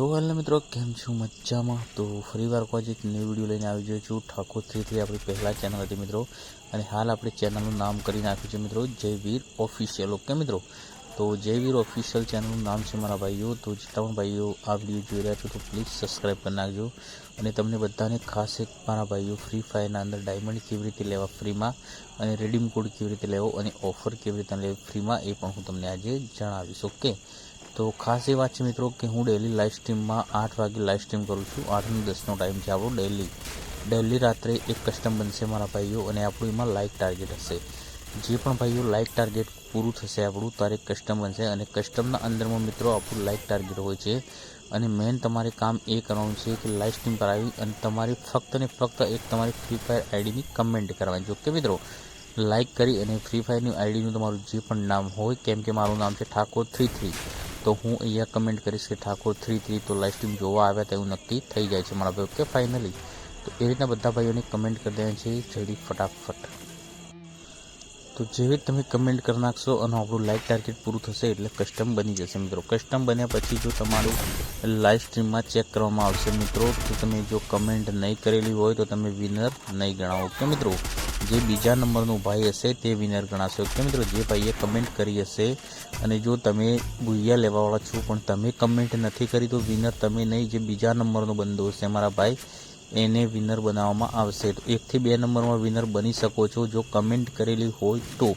તો હાલના મિત્રો, કેમ છું? મજામાં? તો ફરીવાર કોઈ એક ન્યૂ વીડિયો લઈને આવી ગયો છું. ઠાકોર થ્રી થ્રી આપણી પહેલાં ચેનલ હતી મિત્રો. અને હાલ આપણે ચેનલનું નામ કરી નાખ્યું છે મિત્રો, જયવીર ઓફિશિયલ ઓકે મિત્રો? તો જયવીર ઓફિશિયલ ચેનલનું નામ છે મારા ભાઈઓ. તો જેટલા પણ ભાઈઓ આ વીડિયો જોઈ રહ્યા છો, તો પ્લીઝ સબસ્ક્રાઈબ કરી નાખજો. અને તમને બધાને ખાસ એક મારા ભાઈઓ ફ્રી ફાયરના અંદર ડાયમંડ કેવી રીતે લેવા ફ્રીમાં અને રેડીમ કોડ કેવી રીતે લેવો અને ઓફર કેવી રીતે લેવી ફ્રીમાં એ પણ હું તમને આજે જણાવીશ. ઓકે તો ખાસ એ વાત છે મિત્રો કે હું ડેલી લાઈવ સ્ટ્રીમમાં આઠ વાગે લાઈવ સ્ટ્રીમ કરું છું. આઠને દસનો ટાઈમ છે આપણો ડેલી ડેલી રાત્રે એક કસ્ટમ બનશે મારા ભાઈઓ અને આપણું એમાં લાઈક ટાર્ગેટ હશે. જે પણ ભાઈઓ લાઈક ટાર્ગેટ પૂરું થશે આપણું ત્યારે કસ્ટમ બનશે અને કસ્ટમના અંદરમાં મિત્રો આપણું લાઈક ટાર્ગેટ હોય છે. અને મેન તમારે કામ એ કરવાનું છે કે લાઈવ સ્ટ્રીમ પર આવી અને તમારી ફક્ત ને ફક્ત એક તમારી ફ્રી ફાયર આઈડીની કમેન્ટ કરવાની. ઓકે મિત્રો લાઈક કરી અને ફ્રી ફાયરની આઈડીનું તમારું જે પણ નામ હોય, કેમ કે મારું નામ છે ઠાકોર થ્રી થ્રી. તો હું અહીંયા કમેન્ટ કરીશ કે ઠાકોર થ્રી થ્રી તો લાઈવ સ્ટ્રીમ જોવા આવ્યા હતા, એવું નક્કી થઈ જાય છે મારા ભાઈ કે ફાઇનલી તો એ રીતના બધા ભાઈઓને કમેન્ટ કરી દેવાની છે. જલ્દી ફટાફટ. તો જેવી તમે કમેન્ટ કરી નાખશો અને આપણું લાઈવ ટાર્ગેટ પૂરું થશે એટલે કસ્ટમ બની જશે મિત્રો. કસ્ટમ બન્યા પછી જો તમારું લાઈવ સ્ટ્રીમમાં ચેક કરવામાં આવશે મિત્રો, તો તમે જો કમેન્ટ નહીં કરેલી હોય તો તમે વિનર નહીં ગણાવો. કે મિત્રો? જે બીજા નંબરનો ભાઈ હશે તે વિનર ગણાશે. ઓકે મિત્રો, જે ભાઈએ કમેન્ટ કરી હશે અને જો તમે ગુయ్યા લેવાવાળા છો, પણ તમે કમેન્ટ નથી કરી, તો વિનર તમે નહીં. જે બીજા નંબરનો બંદો હશે મારા ભાઈ, એને વિનર બનાવવામાં આવશે. તો એકથી બે નંબરમાં વિનર બની શકો છો. જો કમેન્ટ કરેલી હોય તો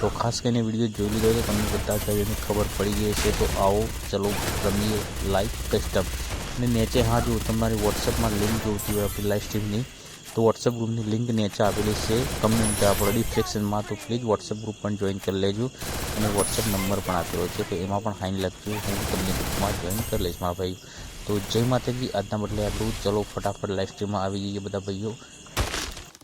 તો ખાસ કરીને વીડિયો જોઈ લીધો તો તમને બધા ભાઈઓને ખબર પડી ગઈ છે તો આવો, ચલો, રમીએ લાઈવ કસ્ટમ અને નીચે હા, જો તમારી વોટ્સઅપમાં લિંક જોઈતી હોય આપણી લાઈવ સ્ટ્રીમની તો વોટ્સઅપ ગ્રુપની લિંક નીચે આપેલી છે. કમ્યુનિટી આપણે ડિસ્ક્રિપ્શનમાં તો પ્લીઝ વોટ્સઅપ ગ્રુપ પણ જોઈન કરી લેજો. અને વોટ્સઅપ નંબર પણ આપેલો છે તો એમાં પણ હાઈન લખજો હું તમને ગ્રુપમાં જોઈન કરી લઈશ મારા ભાઈ. તો જય માતાજી. આજના બદલે આપણું ચલો ફટાફટ લાઈવ સ્ટ્રીમમાં આવી જઈએ બધા ભાઈઓ.